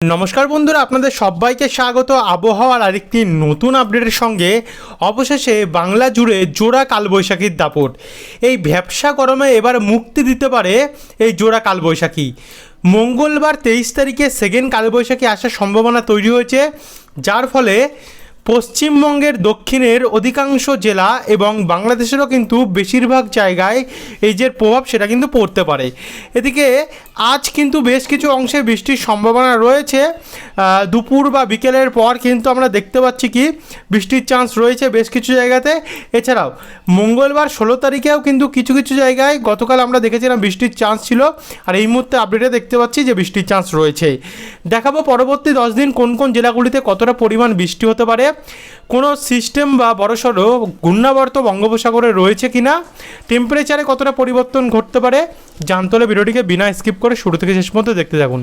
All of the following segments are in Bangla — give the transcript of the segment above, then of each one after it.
নমস্কার বন্ধুরা, আপনাদের সবাইকে স্বাগত। আবহাওয়ার আরেকটি নতুন আপডেটের সঙ্গে অবশেষে বাংলা জুড়ে জোড়া কালবৈশাখীর দাপট। এই ব্যবসা গরমে এবার মুক্তি দিতে পারে এই জোড়া কালবৈশাখী। মঙ্গলবার তেইশ তারিখে সেকেন্ড কালবৈশাখী আসার সম্ভাবনা তৈরি হয়েছে, যার ফলে পশ্চিমবঙ্গের দক্ষিণের অধিকাংশ জেলা এবং বাংলাদেশেরও কিন্তু বেশিরভাগ জায়গায় এই যে প্রভাব সেটা কিন্তু পড়তে পারে। এদিকে আজ কিন্তু বেশ কিছু অংশে বৃষ্টির সম্ভাবনা রয়েছে। দুপুর বা বিকেলের পর কিন্তু আমরা দেখতে পাচ্ছি কি, বৃষ্টির চান্স রয়েছে বেশ কিছু জায়গাতে। এছাড়াও মঙ্গলবার ষোলো তারিখেও কিন্তু কিছু কিছু জায়গায় গতকাল আমরা দেখেছিলাম বৃষ্টির চান্স ছিল আর এই মুহূর্তে আপডেটে দেখতে পাচ্ছি যে বৃষ্টির চান্স রয়েছে। দেখাবো পরবর্তী দশ দিন কোন কোন জেলাগুলিতে কতটা পরিমাণ বৃষ্টি হতে পারে। কোনো সিস্টেম বা বড়সড় ঘূর্ণাবর্ত বঙ্গোপসাগরে রয়েছে কিনা? টেম্পারেচারে কতটা পরিবর্তন ঘটতে পারে? জানতে হলে ভিডিওটিকে বিনা স্কিপ করে শুরু থেকে শেষ পর্যন্ত দেখতে থাকুন।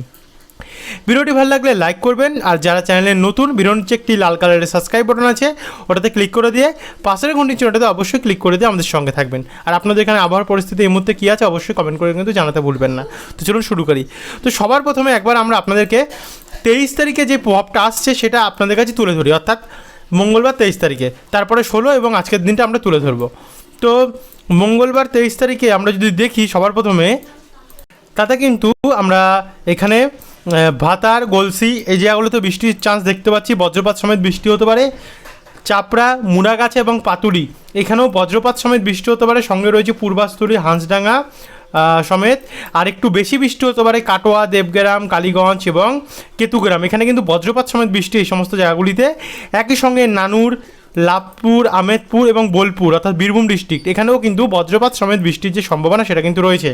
ভিডিওটি ভালো লাগলে লাইক করবেন, আর যারা চ্যানেলে নতুন ভিডিওর একটি লাল কালারের সাবস্ক্রাইব বাটন আছে, ওটাতে ক্লিক করে দিয়ে পাশের ঘন্টি চিহ্নটাতে অবশ্যই ক্লিক করে দিয়ে আমাদের সঙ্গে থাকবেন। আর আপনাদের এখানে আবহাওয়ার পরিস্থিতি এই মুহূর্তে কী আছে অবশ্যই কমেন্ট করে কিন্তু জানাতে ভুলবেন না। তো চলুন শুরু করি। তো সবার প্রথমে একবার আমরা আপনাদেরকে তেইশ তারিখে যে প্রভাবটা আসছে সেটা আপনাদের কাছে তুলে ধরি। অর্থাৎ মঙ্গলবার তেইশ তারিখে। তারপরে ষোলো এবং আজকের দিনটা আমরা তুলে ধরবো। তো মঙ্গলবার তেইশ তারিখে আমরা যদি দেখি সবার প্রথমে, তাতে কিন্তু আমরা এখানে ভাতার গলসি, এই জায়গাগুলোতে বৃষ্টির চান্স দেখতে পাচ্ছি। বজ্রপাত সমেত বৃষ্টি হতে পারে। চাপড়া, মুড়াগাছা এবং পাতুরি এখানেও বজ্রপাত সমেত বৃষ্টি হতে পারে। সঙ্গে রয়েছে পূর্বাস্তরি, হাঁসডাঙ্গা সমেত। আর একটু বেশি বৃষ্টি হতে পারে কাটোয়া, দেবগ্রাম, কালীগঞ্জ এবং কেতুগ্রাম। এখানে কিন্তু বজ্রপাত সমেত বৃষ্টি এই সমস্ত জায়গাগুলিতে। একই সঙ্গে নানুর লাভপুর আমেদপুর এবং বোলপুর অর্থাৎ বীরভূম ডিস্ট্রিক্ট এখানেও কিন্তু বজ্রপাত সমেত বৃষ্টির যে সম্ভাবনা সেটা কিন্তু রয়েছে।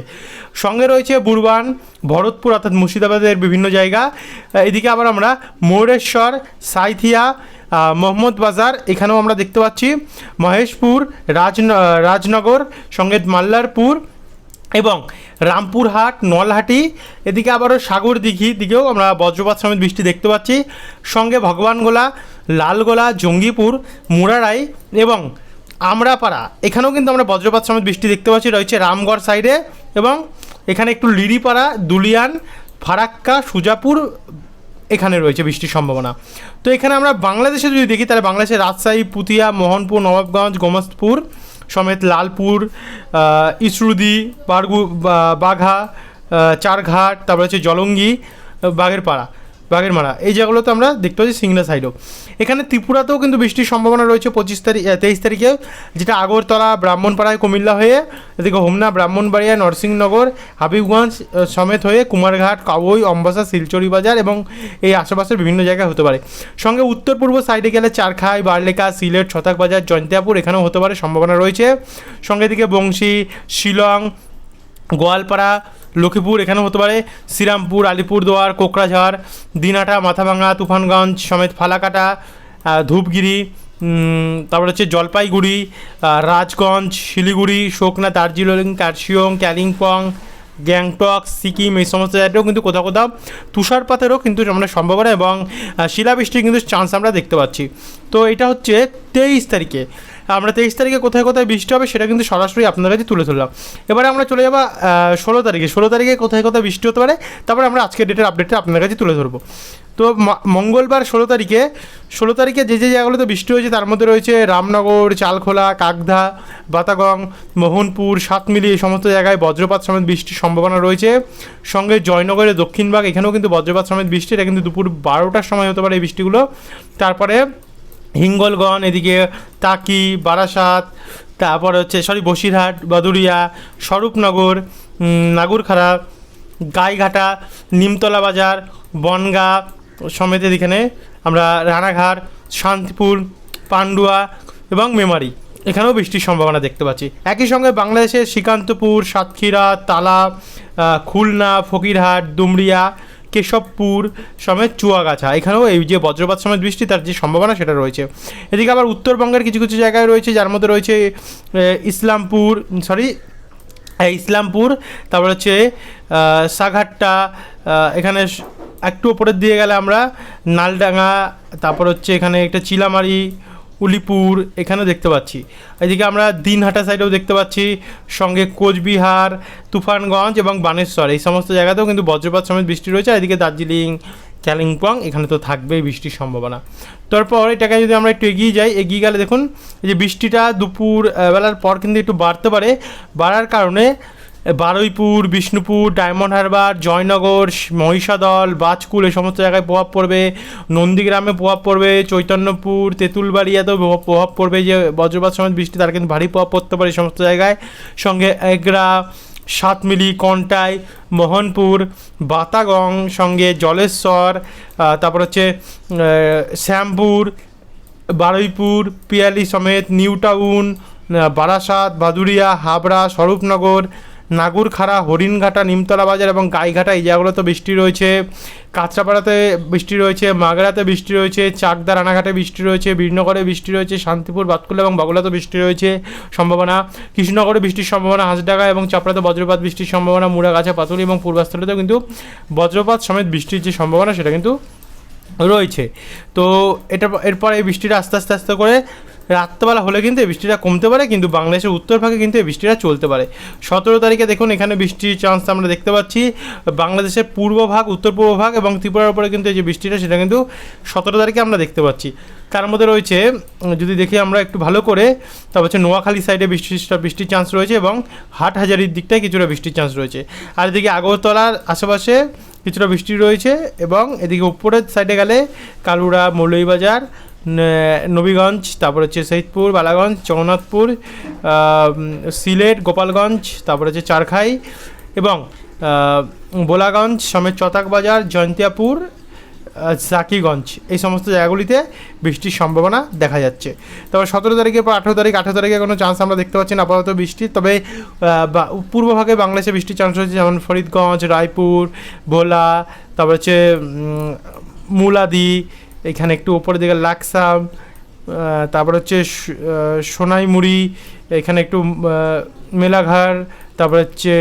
সঙ্গে রয়েছে বুরবান, ভরতপুর অর্থাৎ মুর্শিদাবাদের বিভিন্ন জায়গা। এদিকে আবার আমরা ময়ূরেশ্বর সাইথিয়া মোহাম্মদ বাজার, এখানেও আমরা দেখতে পাচ্ছি। মহেশপুর রাজ রাজনগর, সঙ্গে মাল্লারপুর এবং রামপুরহাট, নলহাটি, এদিকে আবারও সাগর দিঘি দিকেও আমরা বজ্রপাত সমেত বৃষ্টি দেখতে পাচ্ছি। সঙ্গে ভগবানগোলা, লালগোলা, জঙ্গিপুর, মুরারাই এবং আমরাপাড়া। এখানেও কিন্তু আমরা বজ্রপাত সমেত বৃষ্টি দেখতে পাচ্ছি। রয়েছে রামগড় সাইডে এবং এখানে একটু লিরিপাড়া দুলিয়ান, ফারাক্কা, সুজাপুর এখানে রয়েছে বৃষ্টির সম্ভাবনা। তো এখানে আমরা বাংলাদেশে যদি দেখি, তাহলে বাংলাদেশের রাজশাহী, পুতিয়া, মোহনপুর, নবাবগঞ্জ গোমস্তপুর সমেত লালপুর ইসরুদি বারগু বাঘা চারঘাট তারপরে হচ্ছে জলঙ্গি বাঘের পাড়া। বাঘের মারা। এই জায়গাগুলোতে আমরা দেখতে পাচ্ছি সিংলা সাইডও এখানে ত্রিপুরাতেও কিন্তু বৃষ্টির সম্ভাবনা রয়েছে পঁচিশ তারিখ তেইশ তারিখে, যেটা আগরতলা, ব্রাহ্মণপাড়ায়, কুমিল্লা হয়ে, এদিকে হোমনা, ব্রাহ্মণবাড়িয়া, নরসিংহনগর, হাবিবগঞ্জ সমেত হয়ে কুমারঘাট, কাবই, অম্বাসা, শিলচরি বাজার এবং এই আশেপাশের বিভিন্ন জায়গায় হতে পারে। সঙ্গে উত্তর পূর্ব সাইডে গেলে চারখাই, বারলেকা, সিলেট ছতাক বাজার, জয়ন্তিয়াপুর এখানেও হতে পারে সম্ভাবনা রয়েছে। সঙ্গে এদিকে বংশী, শিলং, গোয়ালপাড়া লক্ষ্মীপুর, এখানেও হতে পারে। শ্রীরামপুর, আলিপুরদুয়ার কোকরাঝাড় দিনাটা মাথাভাঙা তুফানগঞ্জ, সমেত ফালাকাটা ধূপগিরি তারপর হচ্ছে জলপাইগুড়ি রাজগঞ্জ, শিলিগুড়ি শোকনা দার্জিলিং, কার্শিয়ং, ক্যালিম্পং, গ্যাংটক, সিকিম, এই সমস্ত জায়গাতেও কিন্তু কোথাও কোথাও তুষারপাতেরও কিন্তু আমরা সম্ভাবনা এবং শিলাবৃষ্টির কিন্তু চান্স আমরা দেখতে পাচ্ছি। তো এটা হচ্ছে তেইশ তারিখে। আমরা তেইশ তারিখে কোথায় কোথায় বৃষ্টি হবে সেটা কিন্তু সরাসরি আপনার কাছে তুলে ধরলাম। এবারে আমরা চলে যাব ষোলো তারিখে। ষোলো তারিখে কোথায় কোথায় বৃষ্টি হতে পারে, তারপরে আমরা আজকের ডেটের আপডেটটা আপনার কাছে তুলে ধরবো। তো মঙ্গলবার ষোলো তারিখে ষোলো তারিখে যে যে জায়গাগুলোতে বৃষ্টি হয়েছে তার মধ্যে রয়েছে রামনগর, চালখোলা কাকধা বাতাগং, মোহনপুর, সাতমিলি, এই সমস্ত জায়গায় বজ্রপাত সমেত বৃষ্টির সম্ভাবনা রয়েছে। সঙ্গে জয়নগরের দক্ষিণভাগ এখানেও কিন্তু বজ্রপাত সমেত বৃষ্টি, এটা কিন্তু দুপুর বারোটার সময় হতে পারে এই বৃষ্টিগুলো। তারপরে হিঙ্গলগঞ্জ, এদিকে তাকি বারাসাত, তারপর হচ্ছে সরি বসিরহাট বাদুরিয়া স্বরূপনগর নাগুরখাড়া, গাইঘাটা, নিমতলা বাজার, বনগা সমেত এখানে আমরা রানাঘাট, শান্তিপুর, পান্ডুয়া এবং মেমারি। এখানেও বৃষ্টির সম্ভাবনা দেখতে পাচ্ছি। একই সঙ্গে বাংলাদেশের শ্রীকান্তপুর, সাতক্ষীরা, তালা খুলনা, ফকিরহাট ডুমরিয়া কেশবপুর সমেত চুয়াগাছা। এখানেও এই যে বজ্রপাত সমেত বৃষ্টি, তার যে সম্ভাবনা সেটা রয়েছে। এদিকে আবার উত্তরবঙ্গের কিছু কিছু জায়গায় রয়েছে, যার মধ্যে রয়েছে ইসলামপুর সরি ইসলামপুর, তারপর হচ্ছে সাঘাট্টা এখানে একটু ওপরের দিয়ে গেলে আমরা নালডাঙ্গা, তারপর হচ্ছে এখানে একটা চিলামারি উলিপুর, এখানেও দেখতে পাচ্ছি। এদিকে আমরা দিনহাটা সাইডেও দেখতে পাচ্ছি, সঙ্গে কোচবিহার, তুফানগঞ্জ এবং বানেশ্বর। এই সমস্ত জায়গাতেও কিন্তু বজ্রপাত সমেত বৃষ্টি রয়েছে এদিকে দার্জিলিং, কালিম্পং, এখানে তো থাকবেই বৃষ্টির সম্ভাবনা। তারপর এটাকে যদি আমরা একটু এগিয়ে যাই, এগিয়ে গেলে দেখুন, এই যে বৃষ্টিটা দুপুর বেলার পর কিন্তু একটু বাড়তে পারে। বাড়ার কারণে বারুইপুর, বিষ্ণুপুর, ডায়মন্ড হারবার, জয়নগর মহিষাদল, বাজকুল এই সমস্ত জায়গায় প্রভাব পড়বে। নন্দীগ্রামে প্রভাব পড়বে, চৈতন্যপুর তেঁতুলবাড়িয়াতেও প্রভাব- পড়বে যে বজ্রপাত সময় বৃষ্টি, তার কিন্তু ভারী প্রভাব পড়তে পারে এই সমস্ত জায়গায়। সঙ্গে এগরা, সাতমিলি, কন্টাই, মোহনপুর, বাতাগং, সঙ্গে জলেশ্বর তারপর হচ্ছে শ্যামপুর, বারুইপুর, পিয়ালি সমেত নিউ টাউন বারাসাত বাদুরিয়া হাবড়া, স্বরূপনগর নাগুরখাড়া, হরিণঘাটা, নিমতলা বাজার এবং গাইঘাটা, এই জায়গাগুলোতে বৃষ্টি রয়েছে। কাঁচরাপাড়াতে বৃষ্টি রয়েছে, মাগরাতে বৃষ্টি রয়েছে, চাকদা রানাঘাটে বৃষ্টি রয়েছে, বীরনগরে বৃষ্টি রয়েছে, শান্তিপুর, বাতকুলা এবং বগলাতে বৃষ্টি রয়েছে সম্ভাবনা। কৃষ্ণনগরে বৃষ্টির সম্ভাবনা হাঁসডাঙ্গা এবং চাপড়াতে বজ্রপাত বৃষ্টির সম্ভাবনা, মুড়াগাছা, পাতুলি এবং পূর্বাস্থলেতেও কিন্তু বজ্রপাত সমেত বৃষ্টির যে সম্ভাবনা সেটা কিন্তু রয়েছে। তো এটা, এরপর এই বৃষ্টিটা আস্তে আস্তে আস্তে করে রাত্রেবেলা হলে কিন্তু এই বৃষ্টিটা কমতে পারে, কিন্তু বাংলাদেশের উত্তর ভাগে কিন্তু এই বৃষ্টিটা চলতে পারে। সতেরো তারিখে দেখুন, এখানে বৃষ্টির চান্স আমরা দেখতে পাচ্ছি। বাংলাদেশের পূর্ব ভাগ, উত্তর পূর্ব ভাগ এবং ত্রিপুরার উপরে কিন্তু এই যে বৃষ্টিটা, সেটা কিন্তু সতেরো তারিখে আমরা দেখতে পাচ্ছি। তার মধ্যে রয়েছে, যদি দেখি আমরা একটু ভালো করে তারপর হচ্ছে নোয়াখালী সাইডে বৃষ্টির বৃষ্টির চান্স রয়েছে এবং হাট হাজারির দিকটায় কিছুটা বৃষ্টির চান্স রয়েছে। আর এদিকে আগরতলার আশেপাশে কিছুটা বৃষ্টি রয়েছে এবং এদিকে উপরের সাইডে গেলে কালুরা, মৌলভীবাজার নবীগঞ্জ, তারপর হচ্ছে সৈয়দপুর, বালাগঞ্জ, জগন্নাথপুর সিলেট, গোপালগঞ্জ, তারপর হচ্ছে চারখাই এবং বোলাগঞ্জ সমেত চতাক বাজার, জয়ন্তিয়াপুর জাকিগঞ্জ। এই সমস্ত জায়গাগুলিতে বৃষ্টির সম্ভাবনা দেখা যাচ্ছে। তবে সতেরো তারিখের পর আঠেরো তারিখ, আঠেরো তারিখে কোনো চান্স আমরা দেখতে পাচ্ছি না, আপাতত বৃষ্টি। তবে পূর্বভাগে বাংলাদেশে বৃষ্টির চান্স রয়েছে, যেমন ফরিদগঞ্জ, রায়পুর, ভোলা, তারপর হচ্ছে মুলাদি এখানে একটু উপরের দিকে লাকসাম তারপর হচ্ছে সোনাইমুড়ি, এখানে একটু মেলাঘাট, তারপর হচ্ছে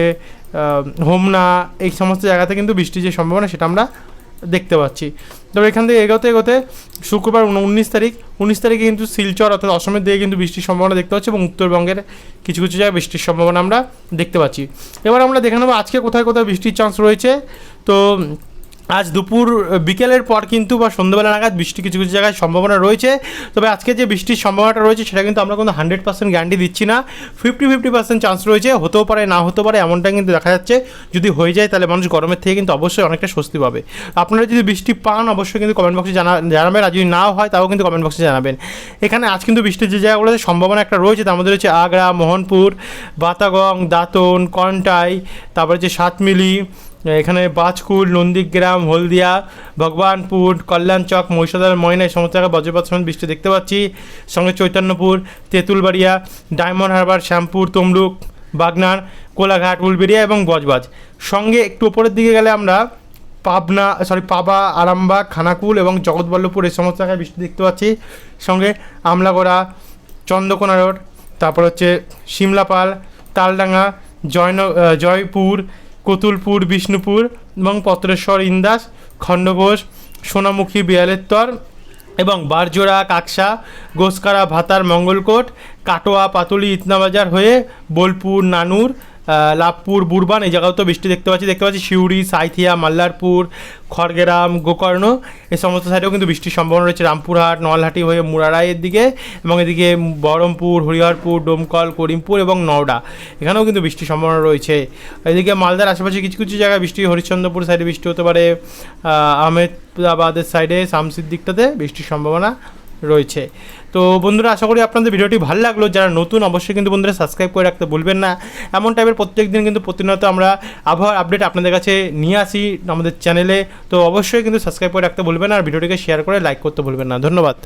হোমনা, এই সমস্ত জায়গাতে কিন্তু বৃষ্টির যে সম্ভাবনা সেটা আমরা দেখতে পাচ্ছি। তবে এখান থেকে এগোতে এগোতে শুক্রবার উনিশ তারিখ, উনিশ তারিখে কিন্তু শিলচর অর্থাৎ অসমের দিকে কিন্তু বৃষ্টির সম্ভাবনা দেখতে পাচ্ছি এবং উত্তরবঙ্গের কিছু কিছু জায়গায় বৃষ্টির সম্ভাবনা আমরা দেখতে পাচ্ছি। এবার আমরা দেখে নেব আজকে কোথায় কোথায় বৃষ্টির চান্স রয়েছে। তো আজ দুপুর বিকেলের পর কিন্তু বা সন্ধ্যাবেলা নাগাদ বৃষ্টি কিছু কিছু জায়গায় সম্ভাবনা রয়েছে। তবে আজকে যে বৃষ্টির সম্ভাবনাটা রয়েছে, সেটা কিন্তু আমরা কিন্তু হান্ড্রেড পার্সেন্ট গ্যারান্টি দিচ্ছি না। ফিফটি ফিফটি পার্সেন্ট চান্স রয়েছে। হতেও পারে, না হতে পারে, এমনটা কিন্তু দেখা যাচ্ছে। যদি হয়ে যায়, তাহলে মানুষ গরমের থেকে কিন্তু অবশ্যই অনেকটা স্বস্তি পাবে। আপনারা যদি বৃষ্টি পান, অবশ্যই কিন্তু কমেন্ট বক্সে জানা, জানাবেন। আর যদি না হয়, তাও কিন্তু কমেন্ট বক্সে জানাবেন। এখানে আজ কিন্তু বৃষ্টির যে জায়গাগুলোতে সম্ভাবনা একটা রয়েছে, তার মধ্যে রয়েছে আগ্রা, মোহনপুর, বাতাগং, দাঁতন, কন্টাই, তারপরে যে সাতমিলি এখানে বাজকুল, নন্দীগ্রাম, হলদিয়া, ভগবানপুর, কল্যাণচক, মহিষাদল ময়না এই সমস্ত জায়গায় বজ্রপাত সমেত বৃষ্টি দেখতে পাচ্ছি। সঙ্গে চৈতন্যপুর, তেঁতুলবাড়িয়া, ডায়মন্ড হারবার, শ্যামপুর, তমলুক, বাগনান, কোলাঘাট, উলবেড়িয়া এবং বজবাজ সঙ্গে একটু ওপরের দিকে গেলে আমরা পাবনা সরি পাবা, আরামবাগ, খানাকুল এবং জগৎবল্লভপুর, এই সমস্ত জায়গায় বৃষ্টি দেখতে পাচ্ছি। সঙ্গে আমলাগড়া, চন্দ্রকোনা রোড, তারপর হচ্ছে সিমলাপাল তালডাঙ্গা জয়ন জয়পুর কতুলপুর, বিষ্ণুপুর এবং পত্রেশ্বর ইন্দাস, খণ্ডঘোষ, সোনামুখী বিয়ালেত্তর এবং বারজোড়া, কাকসা, গোসকারা, ভাতার, মঙ্গলকোট, কাটোয়া, পাতুলি, ইতনাবাজার হয়ে বোলপুর, নানুর লাভপুর, বুরবান, এই জায়গাও তো বৃষ্টি দেখতে পাচ্ছি। দেখতে পাচ্ছি সিউড়ি, সাইথিয়া, মাল্লারপুর, খড়গেরাম, গোকর্ণ, এই সমস্ত সাইডেও কিন্তু বৃষ্টির সম্ভাবনা রয়েছে। রামপুরহাট, নলহাটি হয়ে মুরারাইয়ের দিকে এবং এদিকে বহরমপুর, হরিহরপুর, ডোমকল, করিমপুর এবং নওডা। এখানেও কিন্তু বৃষ্টির সম্ভাবনা রয়েছে। এদিকে মালদার আশেপাশে কিছু কিছু জায়গায় বৃষ্টি, হরিশ্চন্দ্রপুর সাইডে বৃষ্টি হতে পারে আহমেদাবাদের সাইডে শামসির দিকটাতে বৃষ্টির সম্ভাবনা রয়েছে। তো বন্ধুরা, আশা করি আপনাদের ভিডিওটি ভালো লাগল। যারা নতুন, অবশ্যই কিন্তু বন্ধুরা সাবস্ক্রাইব করে রাখতে ভুলবেন না। এমন টাইপের প্রত্যেক দিন কিন্তু প্রতিনিয়ত আমরা আবহাওয়ার আপডেট আপনাদের কাছে নিয়ে আসি আমাদের চ্যানেলে তো অবশ্যই কিন্তু সাবস্ক্রাইব করে রাখতে ভুলবেন আর ভিডিওটিকে শেয়ার করে লাইক করতে ভুলবেন না। ধন্যবাদ।